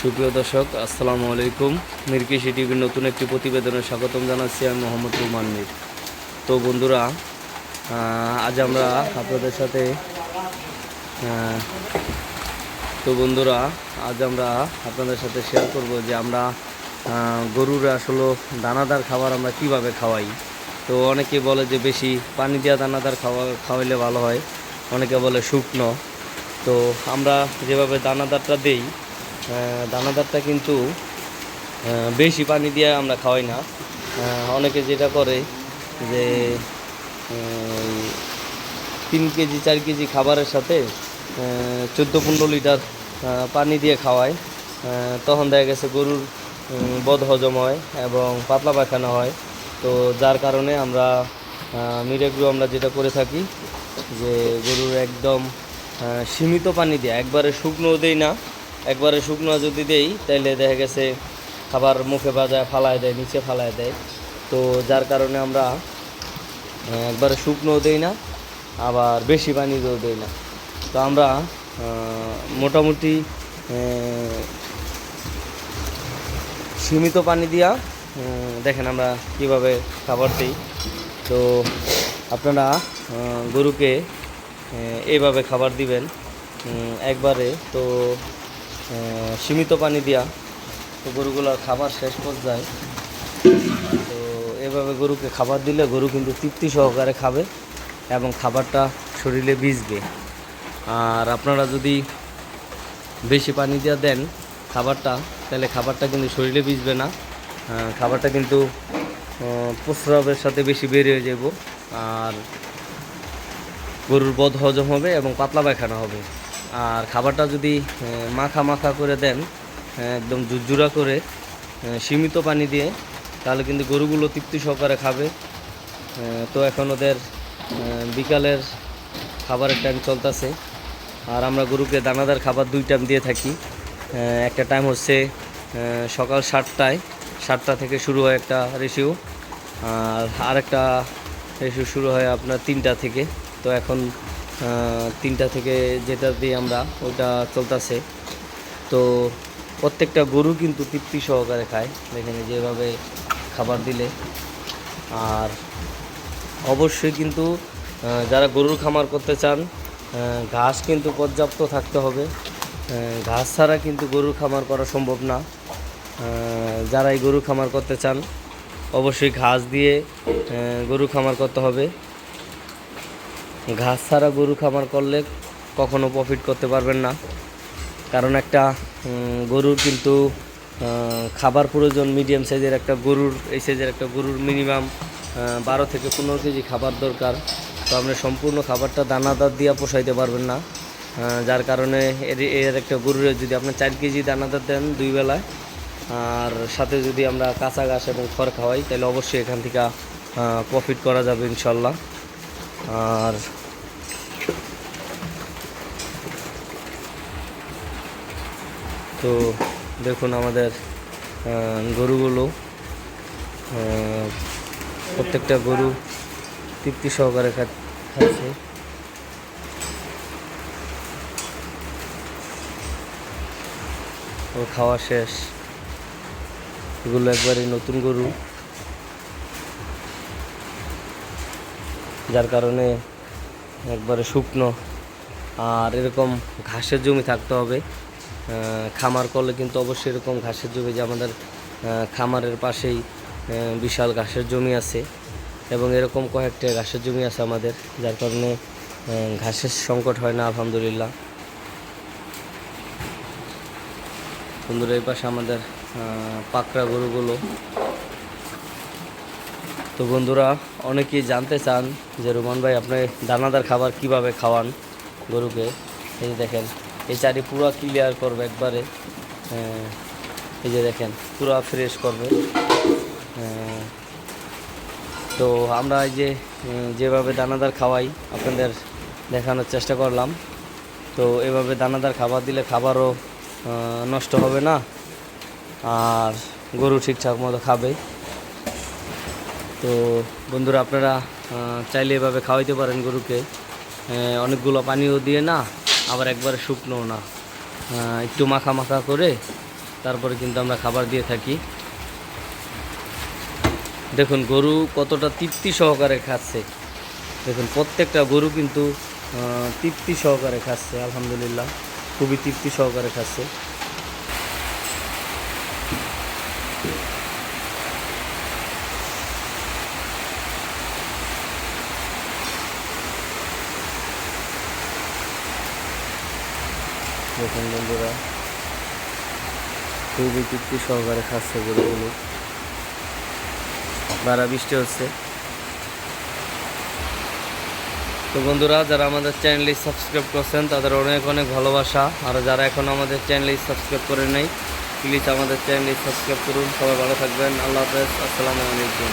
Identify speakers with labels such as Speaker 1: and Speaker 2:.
Speaker 1: সুপ্রিয় দর্শক, আসসালামু আলাইকুম। মিরকিশি টিভির নতুন একটি প্রতিবেদনে স্বাগতম জানাচ্ছি আমি মোহাম্মদ রুমান মির। তো বন্ধুরা আজ আমরা আপনাদের সাথে তো বন্ধুরা, আজ আমরা আপনাদের সাথে শেয়ার করব যে আমরা গরুর আসলে দানাদার খাবার আমরা কীভাবে খাওয়াই। তো অনেকে বলে যে বেশি পানি দেওয়া দানাদার খাওয়া, খাওয়াইলে ভালো হয়, অনেকে বলে শুকনো। তো আমরা যেভাবে দানাদারটা দেই দানাদারটা কিন্তু বেশি পানি দিয়ে আমরা খাওয়াই না। অনেকে যেটা করে যে তিন কেজি, চার কেজি খাবারের সাথে চোদ্দ পনেরো লিটার পানি দিয়ে খাওয়ায়। তখন দেখা গেছে গরুর বদ হজম হয় এবং পাতলা পায়খানা হয়। তো যার কারণে আমরা মিরেগ্রু আমরা যেটা করে থাকি যে গরুর একদম সীমিত পানি দেয়, একবারে শুকনো দেই না একবারে শুকনো যদি দেই তাহলে দেখা গেছে খাবার মুখে বাজায় ফালায় দেয়, নিচে ফালায় দেয়। তো যার কারণে আমরা একবারে শুকনো দেই না, আবার বেশি পানি দিয়েও দেই না। তো আমরা মোটামুটি সীমিত পানি দিয়া দেখেন আমরা কীভাবে খাবার দিই। তো আপনারা গরুকে এইভাবে খাবার দিবেন একবারে। তো সীমিত পানি দেওয়া তো গরুগুলোর খাবার শেষ পর্যায়ে তো এভাবে গরুকে খাবার দিলে গরু কিন্তু তৃপ্তি সহকারে খাবে এবং খাবারটা শরীরে ভিজবে। আর আপনারা যদি বেশি পানি দিয়ে দেন খাবারটা, তাহলে খাবারটা কিন্তু শরীরে ভিজবে না। খাবারটা কিন্তু প্রস্রাবের সাথে বেশি বের হয়ে যাব আর গরুর বদ হজম হবে এবং পাতলা পায়খানা হবে। আর খাবারটা যদি মাখা মাখা করে দেন একদম জুজুরা করে সীমিত পানি দিয়ে, তাহলে কিন্তু গরুগুলো তৃপ্তি সহকারে খাবে। তো এখন ওদের বিকালের খাবারের টাইম চলতেছে। আর আমরা গরুকে দানাদার খাবার দুই টাইম দিয়ে থাকি। একটা টাইম হচ্ছে সকাল সাতটায়, সাতটা থেকে শুরু হয় একটা রেশিও আর আরেকটা রেশিও শুরু হয় আপনার তিনটা থেকে। তো এখন তিনটা থেকে যেটা দিয়ে আমরা ওইটা চলতেছে। তো প্রত্যেকটা গরু কিন্তু তৃপ্তি সহকারে খায় দেখেন যেভাবে খাবার দিলে। আর অবশ্যই কিন্তু যারা গরুর খামার করতে চান ঘাস কিন্তু পর্যাপ্ত থাকতে হবে। ঘাস ছাড়া কিন্তু গরুর খামার করা সম্ভব না। আহ, যারা এই গরু খামার করতে চান অবশ্যই ঘাস দিয়ে গরু খামার করতে হবে। ঘাস ছাড়া গরু খামার করলে কখনো প্রফিট করতে পারবেন না। কারণ একটা গরুর কিন্তু খাবার প্রয়োজন মিডিয়াম সাইজের একটা গরুর, এই সাইজের একটা গরুর মিনিমাম বারো থেকে পনেরো কেজি খাবার দরকার। তো আপনি সম্পূর্ণ খাবারটা দানাদার দিয়ে পোষাইতে পারবেন না। যার কারণে এর এর একটা গরুর যদি আপনি চার কেজি দানাদার দেন দুই বেলায়, আর সাথে যদি আমরা কাঁচা ঘাস এবং খড় খাওয়াই, তাহলে অবশ্যই এখান থেকে প্রফিট করা যাবে ইনশাল্লাহ। আর তো দেখুন আমাদের গরুগুলো প্রত্যেকটা গরু তৃপ্তি সহকারে খাচ্ছে। ও খাওয়া শেষ। এগুলো একবারে নতুন গরু। যার কারণে একবারে শুকনো। আর এরকম ঘাসের জমি থাকতে হবে। খামার করলে কিন্তু অবশ্যই এরকম ঘাসের জমি, যে আমাদের খামারের পাশেই বিশাল ঘাসের জমি আছে এবং এরকম কয়েকটা ঘাসের জমি আছে আমাদের, যার কারণে ঘাসের সংকট হয় না, আলহামদুলিল্লাহ। বন্ধুরা, এই পাশে আমাদের পাকড়া গরুগুলো। তো বন্ধুরা, অনেকেই জানতে চান যে রোমান ভাই, আপনি দানাদার খাবার কীভাবে খাওয়ান গরুকে? এই দেখেন। এই চারি পুরো ক্লিয়ার করবে একবারে। এই যে দেখেন, পুরো ফ্রেশ করবে। তো আমরা এই যে যেভাবে দানাদার খাওয়াই, আপনাদের দেখানোর চেষ্টা করলাম। তো এভাবে দানাদার খাবার দিলে খাবারও নষ্ট হবে না। আর গরু ঠিকঠাক মতো খাবে। তো বন্ধুরা, আপনারা চাইলে এভাবে খাওয়াইতে পারেন গরুকে। অনেকগুলো পানিও দিয়ে না আবার একবারে শুকনো না। একটু মাখা মাখা করে তারপরে কিন্তু আমরা খাবার দিয়ে থাকি। দেখুন, গরু কতটা তৃপ্তি সহকারে খাচ্ছে। দেখুন, প্রত্যেকটা গরু কিন্তু তৃপ্তি সহকারে খাচ্ছে, আলহামদুলিল্লাহ। খুবই তৃপ্তি সহকারে খাচ্ছে। দেখুন বন্ধুরা। খুবই তৃপ্তি সহকারে খাচ্ছে গরুগুলো। বারা বৃষ্টি হচ্ছে। তো বন্ধুরা, যারা আমাদের চ্যানেলটি সাবস্ক্রাইব করছেন, তাদের অনেক অনেক ভালোবাসা। আর যারা এখন আমাদের চ্যানেলটি সাবস্ক্রাইব করে নেই প্লিজ আমাদের চ্যানেলটি সাবস্ক্রাইব করুন। সবাই ভালো থাকবেন। আল্লাহ হাফেজ। আসসালামু আলাইকুম।